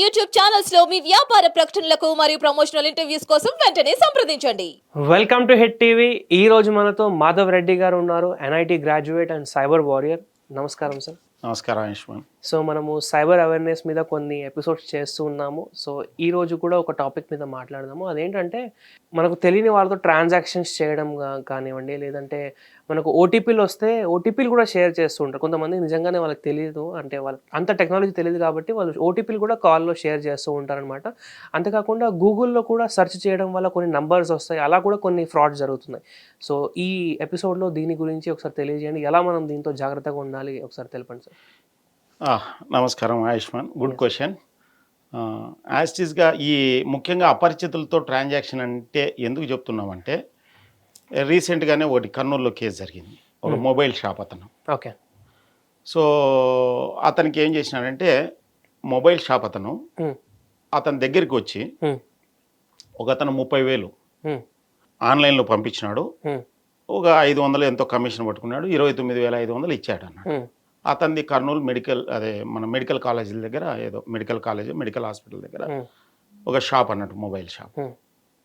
YouTube ఛానల్స్లో మీ వ్యాపార ప్రకటనలకు మరియు ప్రమోషనల్ ఇంటర్వ్యూస్ కోసం వెంటనే సంప్రదించండి. వెల్కమ్ టు హిట్ టీవీ ఈ రోజు మనతో మాధవ్ రెడ్డి గారు ఉన్నారు NIT graduate and cyber warrior నమస్కారం సార్ నమస్కారం ఆయుష్మాన్ సో మనము సైబర్ అవేర్నెస్ మీద కొన్ని ఎపిసోడ్స్ చేస్తూ ఉన్నాము. సో ఈ రోజు కూడా ఒక టాపిక్ మీద మాట్లాడదాము. అదేంటంటే మనకు తెలియని వాళ్ళతో ట్రాన్సాక్షన్స్ చేయడం కానివ్వండి లేదంటే మనకు ఓటీపీలు వస్తే ఓటీపీలు కూడా షేర్ చేస్తూ ఉంటారు. కొంతమంది నిజంగానే వాళ్ళకి తెలియదు అంటే వాళ్ళకి అంత టెక్నాలజీ తెలియదు కాబట్టి వాళ్ళు ఓటీపీలు కూడా కాల్లో షేర్ చేస్తూ ఉంటారనమాట అంతేకాకుండా గూగుల్లో కూడా సెర్చ్ చేయడం వల్ల కొన్ని నంబర్స్ వస్తాయి. అలా కూడా కొన్ని ఫ్రాడ్ జరుగుతున్నాయి. సో ఈ ఎపిసోడ్లో దీని గురించి ఒకసారి తెలియజేయండి. ఎలా మనం దీంతో జాగ్రత్తగా ఉండాలి? ఒకసారి తెలపండి సార్. నమస్కారం ఆయుష్మాన్. గుడ్ క్వశ్చన్ యాస్టీస్గా ఈ ముఖ్యంగా అపరిచితులతో ట్రాన్సాక్షన్ అంటే ఎందుకు చెప్తున్నామంటే రీసెంట్గానే ఒకటి కర్నూలులో కేసు జరిగింది. ఒక మొబైల్ షాప్ అతను. ఓకే. సో అతనికి ఏం చేసినాడంటే మొబైల్ షాప్ అతను అతని దగ్గరికి వచ్చి ఒక అతను ముప్పై వేలు ఆన్లైన్లో పంపించినాడు. ఒక ఐదు వందలు ఎంతో కమిషన్ పట్టుకున్నాడు. ఇరవై తొమ్మిది వేల ఐదు వందలు ఇచ్చాడు అన్నాడు అతనిది కర్నూలు మెడికల్ అదే మన మెడికల్ కాలేజీల దగ్గర ఏదో మెడికల్ కాలేజ్ మెడికల్ హాస్పిటల్ దగ్గర ఒక షాప్ అన్నట్టు మొబైల్ షాప్.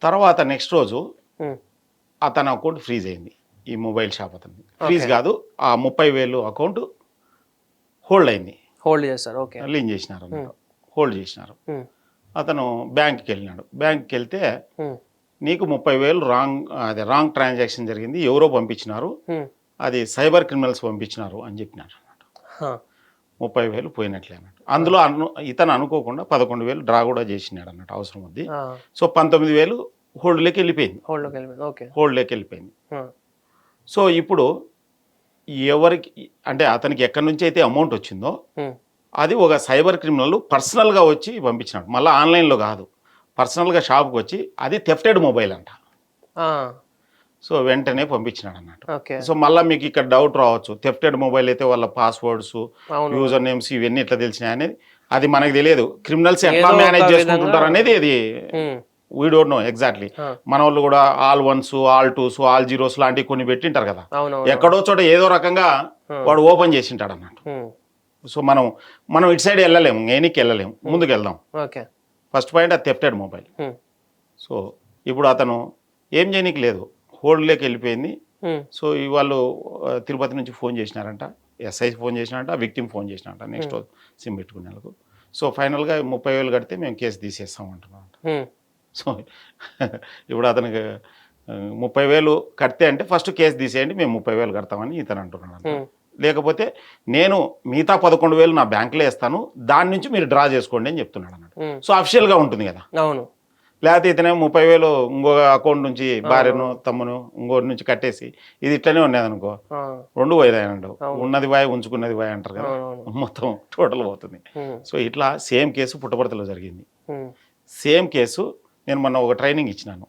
తర్వాత నెక్స్ట్ రోజు అతని అకౌంట్ ఫ్రీజ్ అయింది ఈ మొబైల్ షాప్ అతనికి ఫ్రీజ్ కాదు ఆ ముప్పై వేలు అకౌంట్ హోల్డ్ అయింది. హోల్డ్ చేస్తారు ఓకే. లీన్ చేసినారు హోల్డ్ చేసినారు. అతను బ్యాంక్కి వెళ్ళినాడు. బ్యాంక్కి వెళ్తే నీకు ముప్పై వేలు రాంగ్ అదే రాంగ్ ట్రాన్సాక్షన్ జరిగింది ఎవరో పంపించినారు అది సైబర్ క్రిమినల్స్ పంపించినారు అని చెప్పినారు. ముప్పై వేలు పోయినట్లే అన్నట్టు అందులో అను ఇతను అనుకోకుండా పదకొండు వేలు డ్రా కూడా చేసినాడు అన్నట్టు అవసరం ఉంది. సో పంతొమ్మిది వేలు హోల్డ్లోకి వెళ్ళిపోయింది. హోల్డ్లోకి వెళ్ళిపోయింది ఓకే. హోల్డ్లోకి వెళ్ళిపోయింది. సో ఇప్పుడు ఎవరికి అంటే అతనికి ఎక్కడి నుంచి అయితే అమౌంట్ వచ్చిందో అది ఒక సైబర్ క్రిమినల్ పర్సనల్గా వచ్చి పంపించినాడు. మళ్ళీ ఆన్లైన్లో కాదు. పర్సనల్గా షాప్కి వచ్చి అది థెఫ్టెడ్ మొబైల్ అంట. సో వెంటనే పంపించినాడు అన్నట్టు సో మళ్ళీ మీకు ఇక్కడ డౌట్ రావచ్చు. థెఫ్టెడ్ మొబైల్ అయితే వాళ్ళ పాస్వర్డ్స్ యూజర్ నేమ్స్ ఇవన్నీ ఎట్లా తెలిసినాయి అనేది అది మనకు తెలియదు. క్రిమినల్స్ ఎట్లా మేనేజ్ చేసుకుంటుంటారు అనేది అది వీ డోంట్ నో ఎగ్జాక్ట్లీ. మన వాళ్ళు కూడా all ones all twos all zeros లాంటివి కొన్ని పెట్టింటారు కదా. ఎక్కడో చోట ఏదో రకంగా వాడు ఓపెన్ చేసింటాడు అన్నట్టు సో మనం మనం ఇటు సైడ్ వెళ్ళలేము ఏనికి వెళ్ళలేము ముందుకు వెళ్దాం. ఫస్ట్ పాయింట్ అది తెఫ్టెడ్ మొబైల్ సో ఇప్పుడు అతను ఏం చేయనీకి లేదు. హోల్డ్లోకి వెళ్ళిపోయింది సో వాళ్ళు తిరుపతి నుంచి ఫోన్ చేసినారంట. ఎస్ఐ ఫోన్ చేసినారంట విక్టిమ్ ఫోన్ చేసినారంట. నెక్స్ట్ సిమ్ పెట్టుకునేందుకు. సో ఫైనల్గా ముప్పై వేలు కడితే మేము కేసు తీసేస్తాం అంటున్నాం సో ఇప్పుడు అతనికి ముప్పై వేలు కడితే అంటే ఫస్ట్ కేసు తీసేయండి మేము ముప్పై వేలు కడతామని ఇతను అంటున్నాడు అంట. లేకపోతే నేను మిగతా పదకొండు వేలు నా బ్యాంకులో వేస్తాను దాని నుంచి మీరు డ్రా చేసుకోండి అని చెప్తున్నాడు అన్నట్టు సో అఫిషియల్గా ఉంటుంది కదా. అవును. లేకపోతే ఇతనే ముప్పై వేలు ఇంకో అకౌంట్ నుంచి భార్యను తమ్మును ఇంకోటి నుంచి కట్టేసి ఇది ఇట్లనే ఉన్నది అనుకో రెండు పోయేదానండు ఉన్నది వాయి ఉంచుకున్నది వాయి అంటారు కదా. మొత్తం టోటల్ పోతుంది. సో ఇట్లా సేమ్ కేసు పుట్టపర్తిలో జరిగింది. సేమ్ కేసు నేను మొన్న ఒక ట్రైనింగ్ ఇచ్చినాను.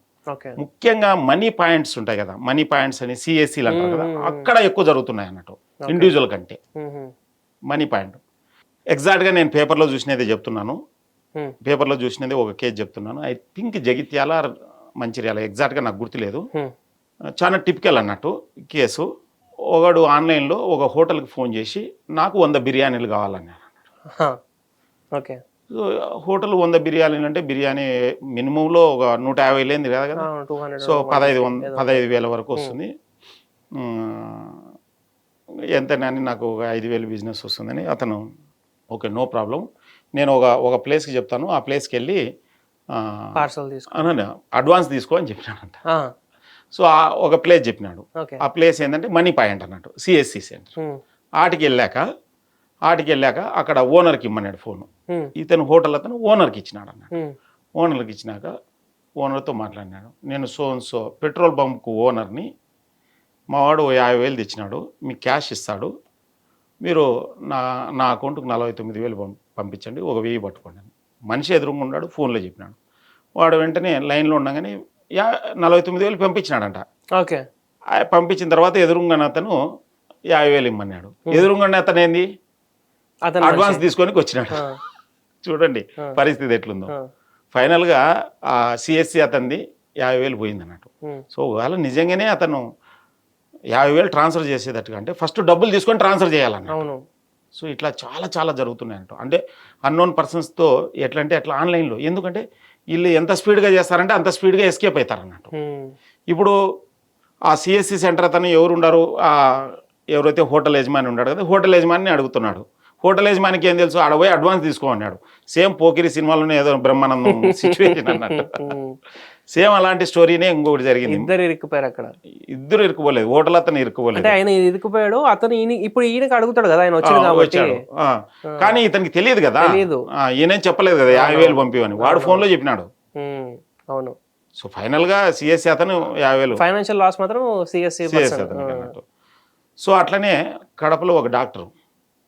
ముఖ్యంగా మనీ పాయింట్స్ ఉంటాయి కదా. మనీ పాయింట్స్ అని సిఎస్సీలు అంటారు కదా. అక్కడ ఎక్కువ జరుగుతున్నాయి అన్నట్టు. ఇండివిజువల్ కంటే. Money point. ఎగ్జాక్ట్గా నేను పేపర్లో చూసినదే చెప్తున్నాను. పేపర్లో చూసినది ఒక కేసు చెప్తున్నాను. ఐ థింక్ జగిత్యాల మంచిర్యాల ఎగ్జాక్ట్గా నాకు గుర్తులేదు. ఉమ్, చాలా టిపికల్ అన్నట్టు కేసు. ఒకడు ఆన్లైన్లో ఒక హోటల్కి ఫోన్ చేసి నాకు వంద బిర్యానీలు కావాలన్నాడు హా, ఓకే. సో హోటల్ వంద బిర్యానీలు అంటే బిర్యానీ మినిమంలో ఒక నూట యాభై లేనిది కదా కదా? సో పదహైదు వంద పదహైదు వేల వరకు వస్తుంది. ఎంత అని నాకు ఒక ఐదు వేలు బిజినెస్ వస్తుందని అతను ఓకే నో ప్రాబ్లం నేను ఒక ఒక ప్లేస్కి చెప్తాను. ఆ ప్లేస్కి వెళ్ళి పార్సల్ తీసుకో. అడ్వాన్స్ తీసుకో అని చెప్పినాడంట. సో ఆ ఒక ప్లేస్ చెప్పినాడు. ఆ ప్లేస్ ఏంటంటే మనీ పాయింట్ అన్నట్టు సిఎస్సి సెంటర్. ఆటికి వెళ్ళాక ఆటికి వెళ్ళాక అక్కడ ఓనర్కి ఇమ్మన్నాడు ఫోన్. ఇతను హోటల్ అతను ఓనర్కి ఇచ్చినాడు అన్నాడు ఓనర్కి ఇచ్చినాక ఓనర్తో మాట్లాడినాడు. నేను సో సో పెట్రోల్ బంప్కు ఓనర్ని మా వాడు యాభై వేలు తెచ్చినాడు. మీకు క్యాష్ ఇస్తాడు. మీరు నా నా అకౌంట్కి నలభై తొమ్మిది వేలు పం- పంపించండి ఒక వెయ్యి పట్టుకోండి అని. మనిషి ఎదురుగా ఉన్నాడు ఫోన్లో చెప్పినాడు. వాడు వెంటనే లైన్లో ఉండగానే యా నలభై తొమ్మిది వేలు పంపించినాడంట. ఓకే. పంపించిన తర్వాత ఎదురుగానే అతను యాభై వేలు ఇమ్మన్నాడు. ఎదురుగానే అతను ఏంది? అతను అడ్వాన్స్. తీసుకొని వచ్చినాడు. చూడండి. పరిస్థితి ఎట్లుందో. ఫైనల్గా ఆ సిఎస్సి అతనిది యాభై వేలు పోయింది అన్నట్టు సో ఒకవేళ నిజంగానే అతను యాభై వేలు ట్రాన్స్ఫర్ చేసేటట్టుగా అంటే ఫస్ట్ డబ్బులు తీసుకొని ట్రాన్స్ఫర్ చేయాలన్న అవును. సో ఇట్లా చాలా చాలా జరుగుతున్నాయి అంట అంటే అన్నోన్ పర్సన్స్తో ఎట్లా అంటే అట్లా ఆన్లైన్లో. ఎందుకంటే వీళ్ళు ఎంత స్పీడ్గా చేస్తారంటే అంత స్పీడ్గా ఎస్కేప్ అవుతారు అన్నట్టు ఇప్పుడు ఆ సిఎస్సి సెంటర్ అతను ఎవరు ఉండరు ఆ ఎవరైతే హోటల్ యజమాని ఉన్నాడు కదా హోటల్ యజమాని అడుగుతున్నాడు. హోటల్ యజమానికి ఏం తెలుసు? ఆడ పోయి అడ్వాన్స్ తీసుకో అన్నాడు. సేమ్ పోకిరి సినిమాలోనే ఏదో బ్రహ్మానందం సిచ్యువేషన్ అన్నట్టు. సేమ్ అలాంటి స్టోరీనే ఇంకొకటి జరిగింది. ఇద్దరు ఇరుక్కుపోయారు అక్కడ. ఇద్దరు ఇరుక్కుపోలేదు హోటల్ అతను ఇరుక్కుపోలేదు. అంటే ఆయన ఇరుక్కుపోయాడు అతను ఈయన ఇప్పుడు ఈయనకి అడుగుతాడు కదా ఆయన వచ్చాడు కాబట్టి. కానీ ఇతనికి తెలియదు కదా. ఈయనేం చెప్పలేదు కదా యాభై వేలు పంపివని వాడు ఫోన్లో చెప్పినాడు. ఉమ్, అవును. సో ఫైనల్గా సిఎస్సి అతను యాభై వేలు. ఫైనాన్షియల్ లాస్ మాత్రం సిఎస్సి సో అట్లనే కడపలో ఒక డాక్టర్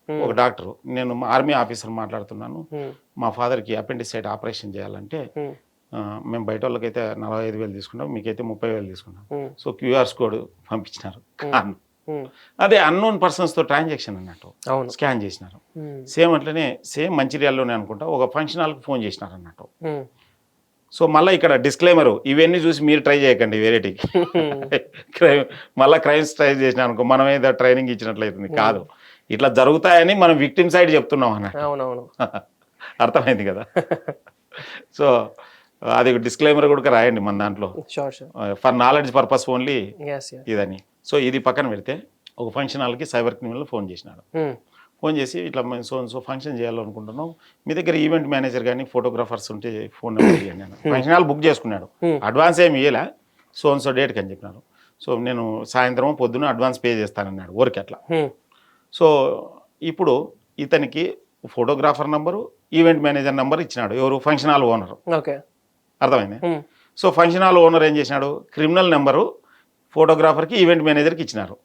ఒక డాక్టర్ నేను ఆర్మీ ఆఫీసర్ మాట్లాడుతున్నాను. మా ఫాదర్కి అపెండిసైడ్ ఆపరేషన్ చేయాలంటే మేము బయట వాళ్ళకైతే నలభై ఐదు వేలు తీసుకుంటాం మీకైతే ముప్పై వేలు తీసుకుంటాం సో క్యూఆర్స్ కోడ్ పంపించినారు. అదే అన్నోన్ పర్సన్స్తో ట్రాన్సాక్షన్ అన్నట్టు స్కాన్ చేసినారు. సేమ్ అట్లనే సేమ్ మంచిర్యాలలోనే అనుకుంటా ఒక ఫంక్షన్ హాల్కి ఫోన్ చేసినారు అన్నట్టు. సో మళ్ళీ ఇక్కడ డిస్క్లైమర్ ఇవన్నీ చూసి మీరు ట్రై చేయకండి వేరేటికి క్రైమ్ మళ్ళీ క్రైమ్స్ ట్రై చేసిన అనుకో మనం ఏదో ట్రైనింగ్ ఇచ్చినట్లయితుంది. కాదు. ఇట్లా జరుగుతాయని మనం విక్టిమ్ సైడ్ చెప్తున్నాం అన్న అవునవును. అర్థమైంది కదా? సో అది డిస్క్లైమర్ కూడా రాయండి మన దాంట్లో. ఫర్ నాలెడ్జ్ పర్పస్ ఓన్లీ ఇదని. సో ఇది పక్కన పెడితే ఒక ఫంక్షన్ హాల్కి సైబర్ క్రిమినల్ ఫోన్ చేసినాడు. ఫోన్ చేసి ఇట్లా మేము సో సో ఫంక్షన్ చేయాలనుకుంటున్నాం. మీ దగ్గర ఈవెంట్ మేనేజర్ కానీ ఫోటోగ్రాఫర్స్ ఉంటే ఫోన్ నెంబర్ ఇవ్వండి అన్నాడు. ఫంక్షన్ హాల్ బుక్ చేసుకున్నాడు. Hmm. అడ్వాన్స్ ఏమి ఇవ్వలే సో సో డేట్కి అని చెప్పినారు సో నేను సాయంత్రం పొద్దున అడ్వాన్స్ పే చేస్తానన్నాడు ఊరికి అట్లా. సో ఇప్పుడు ఇతనికి photographer number event manager number ఇచ్చినాడు. ఎవరు? ఫంక్షన్ హాల్ ఓనర్ ఓకే అర్థమైంది? సో ఫంక్షన్ హాల్ ఓనర్ ఏం చేసినాడు? క్రిమినల్ నెంబరు ఫోటోగ్రాఫర్కి ఈవెంట్ మేనేజర్కి ఇచ్చినారు.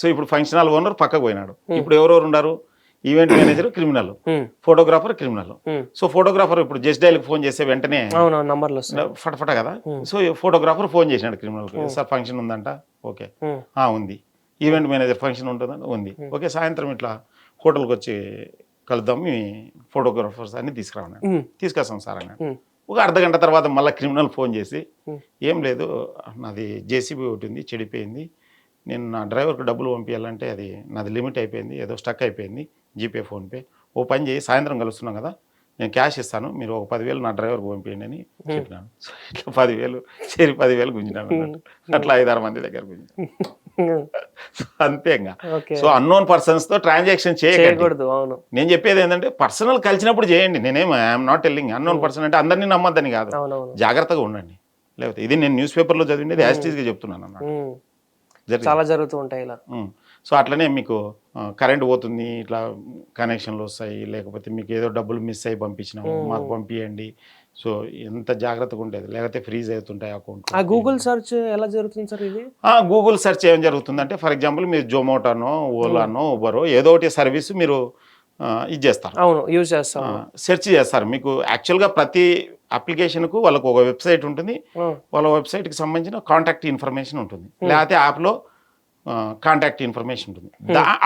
సో ఇప్పుడు ఫంక్షన్ హాల్ ఓనర్ పక్కకు పోయినాడు. ఇప్పుడు ఎవరెవరు ఉన్నారు? Event manager criminal. Photographer criminal. So photographer ఇప్పుడు జస్ట్ డైల్కి ఫోన్ చేస్తే వెంటనే నంబర్లు ఫటఫట కదా? సో ఫోటోగ్రాఫర్ ఫోన్ చేసినాడు క్రిమినల్ సార్ ఫంక్షన్ ఉందంట? ఓకే. ఉంది. ఈవెంట్ మేనేజర్ ఫంక్షన్ ఉంటుందంట? ఉంది. ఓకే సాయంత్రం ఇట్లా హోటల్కి వచ్చి కలుద్దాం మీ ఫోటోగ్రాఫర్స్ అన్ని తీసుకురావన్నాడు ఉమ్, తీసుకొస్తాం సార్ అన్నాడు ఒక అర్ధ గంట తర్వాత మళ్ళీ క్రిమినల్ ఫోన్ చేసి. ఏం లేదు నాది జేసీబీ ఒకటి ఉంది చెడిపోయింది నేను నా డ్రైవర్కి డబ్బులు పంపించాలంటే అది నాది లిమిట్ అయిపోయింది ఏదో స్టక్ అయిపోయింది జీపే ఫోన్పే ఓ పని చేయి సాయంత్రం కలుస్తున్నాం కదా నేను క్యాష్ ఇస్తాను మీరు ఒక పదివేలు నా డ్రైవర్కి పంపించండి అని చెప్పినాను. సో ఇట్లా పదివేలు చేరి పదివేలు గుంజినాను. అట్లా ఐదారు మంది దగ్గర గుంజినాను సో అంతే ఇంకా సో అన్నోన్ పర్సన్స్తో ట్రాన్సాక్షన్ చేయకండి. చేయకూడదు అవును. నేను చెప్పేది ఏంటంటే పర్సనల్ కలిసినప్పుడు చేయండి. నేనేం I'm not telling unknown person అంటే అందరినీ నమ్మద్దని కాదు. జాగ్రత్తగా ఉండండి. లేకపోతే ఇది నేను న్యూస్ పేపర్లో చదివింది యాజ్గా చెప్తున్నాను అన్నమాట. చాలా జరుగుతూ ఉంటాయి ఇలా. సో అట్లనే మీకు కరెంట్ పోతుంది ఇట్లా కనెక్షన్లు వస్తాయి లేకపోతే మీకు ఏదో డబ్బులు మిస్ అయ్యి పంపించినాము మాకు పంపించండి సో ఎంత జాగ్రత్తగా ఉండేది? లేకపోతే ఫ్రీజ్ అవుతుంటాయి అకౌంట్ ఆ గూగుల్ సెర్చ్ ఎలా జరుగుతుంది సార్ ఇది? గూగుల్ సెర్చ్ ఏం జరుగుతుందంటే ఫర్ ఎగ్జాంపుల్ మీరు జొమాటోనో ఓలానో ఉబరో ఏదో ఒకటి సర్వీస్ మీరు ఇది చేస్తారు. అవును యూజ్ చేస్తాం సెర్చ్ చేస్తారు. మీకు యాక్చువల్గా ప్రతి అప్లికేషన్కు వాళ్ళకు ఒక వెబ్సైట్ ఉంటుంది. వాళ్ళ వెబ్సైట్కి సంబంధించిన కాంటాక్ట్ ఇన్ఫర్మేషన్ ఉంటుంది. లేకపోతే యాప్లో కాంటాక్ట్ ఇన్ఫర్మేషన్ ఉంటుంది.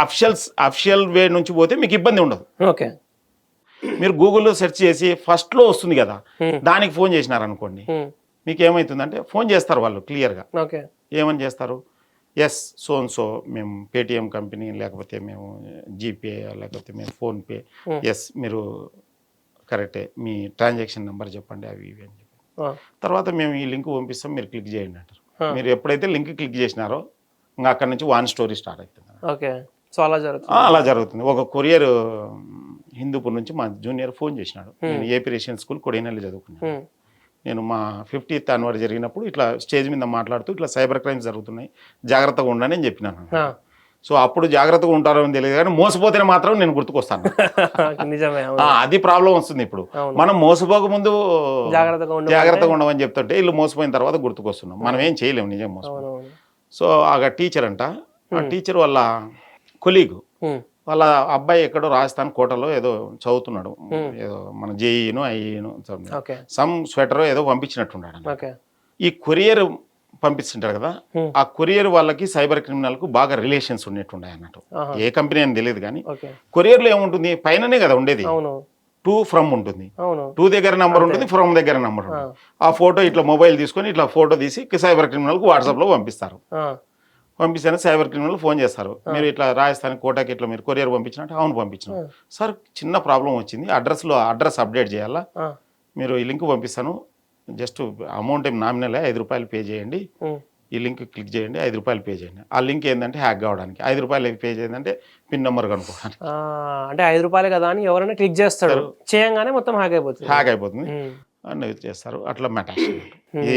అఫిషియల్స్ అఫిషియల్ వే నుంచి పోతే మీకు ఇబ్బంది ఉండదు. ఓకే. మీరు గూగుల్లో సెర్చ్ చేసి ఫస్ట్లో వస్తుంది కదా Hmm. దానికి ఫోన్ చేసినారనుకోండి ఉమ్, మీకు ఏమవుతుందంటే ఫోన్ చేస్తారు వాళ్ళు క్లియర్గా ఓకే. ఏమని చేస్తారు? ఎస్ సో అండ్ సో మేము పేటిఎం కంపెనీ లేకపోతే మేము జీపే లేకపోతే మేము ఫోన్పే Hmm. ఎస్ మీరు కరెక్టే మీ ట్రాన్సాక్షన్ నెంబర్ చెప్పండి అవి ఇవి అని చెప్పి తర్వాత మేము ఈ లింక్ పంపిస్తాం మీరు క్లిక్ చేయండి అంటారు. మీరు ఎప్పుడైతే లింక్ క్లిక్ చేసినారో ఇంకా అక్కడ నుంచి వన్ స్టోరీ స్టార్ట్ అవుతుంది ఓకే. సో అలా జరుగుతుంది. అలా జరుగుతుంది. ఒక కొరియర్ హిందూపూర్ నుంచి మా జూనియర్ ఫోన్ చేసినాడు. నేను ఏపీ రేషియన్ స్కూల్ కొడైనల్లి చదువుకున్నాను. నేను మా ఫిఫ్టీత్ అన్వర్ జరిగినప్పుడు ఇట్లా స్టేజ్ మీద మాట్లాడుతూ ఇట్లా సైబర్ క్రైమ్స్ జరుగుతున్నాయి. జాగ్రత్తగా ఉండని అని చెప్పినాను సో అప్పుడు జాగ్రత్తగా ఉంటారో అని తెలియదు కానీ మోసపోతేనే మాత్రం నేను గుర్తుకొస్తాను నిజమే అది ప్రాబ్లం వస్తుంది ఇప్పుడు. మనం మోసపోక ముందు జాగ్రత్తగా ఉండమని చెప్తుంటే వీళ్ళు మోసపోయిన తర్వాత గుర్తుకొస్తున్నాం. మనం ఏం చేయలేము నిజం మోసం అవునవును సో ఆ టీచర్ అంట ఆ టీచర్ వాళ్ళ కొలీగు వాళ్ళ అబ్బాయి ఎక్కడో రాజస్థాన్ కోటలో ఏదో చదువుతున్నాడు. ఏదో మన జేఈను ఐఈను సమ్ స్వెటర్ ఏదో పంపించినట్టున్నాడు ఈ కొరియర్ పంపిస్తుంటారు కదా. ఆ కొరియర్ వాళ్ళకి సైబర్ క్రిమినల్కు బాగా రిలేషన్స్ ఉన్నట్టున్నాయి అన్నట్టు. ఏ కంపెనీ అని తెలియదు కానీ కొరియర్లో ఏముంటుంది? పైననే కదా ఉండేది. టూ ఫ్రమ్ ఉంటుంది. టూ దగ్గర నంబర్ ఉంటుంది ఫ్రమ్ దగ్గర నంబర్ ఉంటుంది. ఆ. ఫోటో ఇట్లా మొబైల్ తీసుకొని ఇట్లా ఫోటో తీసి సైబర్ క్రిమినల్కు వాట్సాప్లో పంపిస్తారు. పంపిస్తాను సైబర్ క్రిమినల్ ఫోన్ చేస్తారు. మీరు ఇట్లా రాజస్థాన్ కోటాకి ఇట్లా మీరు కొరియర్ పంపించినట్టు అవును పంపించిన. సార్ చిన్న ప్రాబ్లం వచ్చింది. అడ్రస్లో అడ్రస్ అప్డేట్ చేయాలా? మీరు ఈ లింక్ పంపిస్తాను. జస్ట్ అమౌంట్ ఏం నామినలే ఐదు రూపాయలు పే చేయండి. ఈ లింక్ క్లిక్ చేయండి ఐదు రూపాయలు పే చేయండి. ఆ లింక్ ఏంటంటే హ్యాక్ కావడానికి. ఐదు రూపాయలు పే చేయండి పిన్ నెంబర్ కనుక్కోవడానికి అంటే ఐదు రూపాయలు కదా అని ఎవరైనా క్లిక్ చేస్తాడు. చేయంగానే మొత్తం హ్యాక్ అయిపోతుంది. హ్యాక్ అయిపోతుంది. అని చేస్తారు. అట్లా మ్యాటర్స్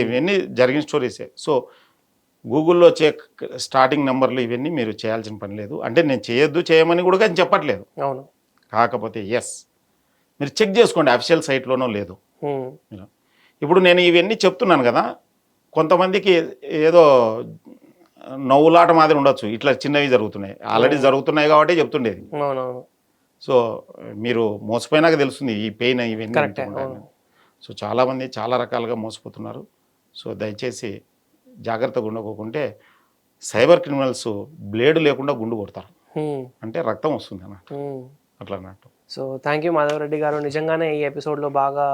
ఇవన్నీ జరిగిన స్టోరీసే సో గూగుల్లో చెక్ స్టార్టింగ్ నెంబర్లు ఇవన్నీ మీరు చేయాల్సిన పని లేదు. అంటే నేను చేయొద్దు చేయమని కూడా నేను చెప్పట్లేదు. అవును. కాకపోతే ఎస్ మీరు చెక్ చేసుకోండి అఫిషియల్ సైట్లోనో లేదు. ఇప్పుడు నేను ఇవన్నీ చెప్తున్నాను కదా. కొంతమందికి ఏదో నవ్వులాట మాదిరి ఉండొచ్చు. ఇట్లా చిన్నవి జరుగుతున్నాయి. ఆల్రెడీ జరుగుతున్నాయి కాబట్టి చెప్తుండేది. సో మీరు మోసపోయినాక తెలుస్తుంది ఈ పెయిన్ ఇవన్నీ. సో చాలామంది చాలా రకాలుగా మోసపోతున్నారు. సో దయచేసి జాగ్రత్తగా ఉండకోకుంటే సైబర్ క్రిమినల్స్ బ్లేడ్ లేకుండా గుండు కొడతారు. ఉమ్, అంటే రక్తం వస్తుంది అన్నట్టు. ఉమ్. అట్లా అన్నట్టు. సో థ్యాంక్ యూ మాధవరెడ్డి గారు. నిజంగానే ఈ ఎపిసోడ్లో బాగా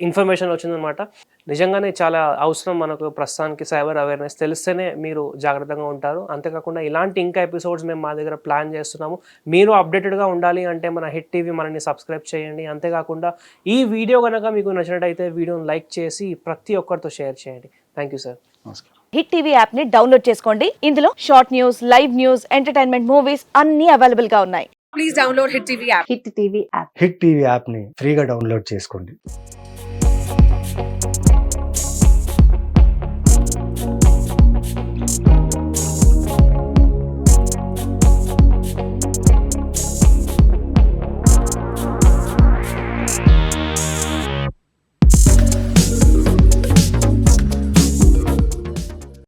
ఇన్ఫర్మేషన్ వచ్చిందనమాట నిజంగానే చాలా అవసరం మనకు ప్రస్తుతానికి సైబర్ అవేర్నెస్. తెలిస్తేనే మీరు జాగ్రత్తగా ఉంటారు. అంతేకాకుండా ఇలాంటి ఇంకా ఎపిసోడ్స్ మేము మా దగ్గర ప్లాన్ చేస్తున్నాము. మీరు అప్డేటెడ్గా ఉండాలి అంటే మన హిట్ టీవీ మనల్ని సబ్స్క్రైబ్ చేయండి. అంతేకాకుండా ఈ వీడియో కనుక మీకు నచ్చినట్టయితే వీడియోని లైక్ చేసి ప్రతి ఒక్కరితో షేర్ చేయండి. Thank you sir. నమస్కారం. హిట్ టీవీ యాప్ని డౌన్లోడ్ చేసుకోండి. ఇందులో short news live news entertainment movies అన్ని అవైలబుల్గా ఉన్నాయి హిట్ టీవీ యాప్ని ఫ్రీగా డౌన్లోడ్ చేసుకోండి.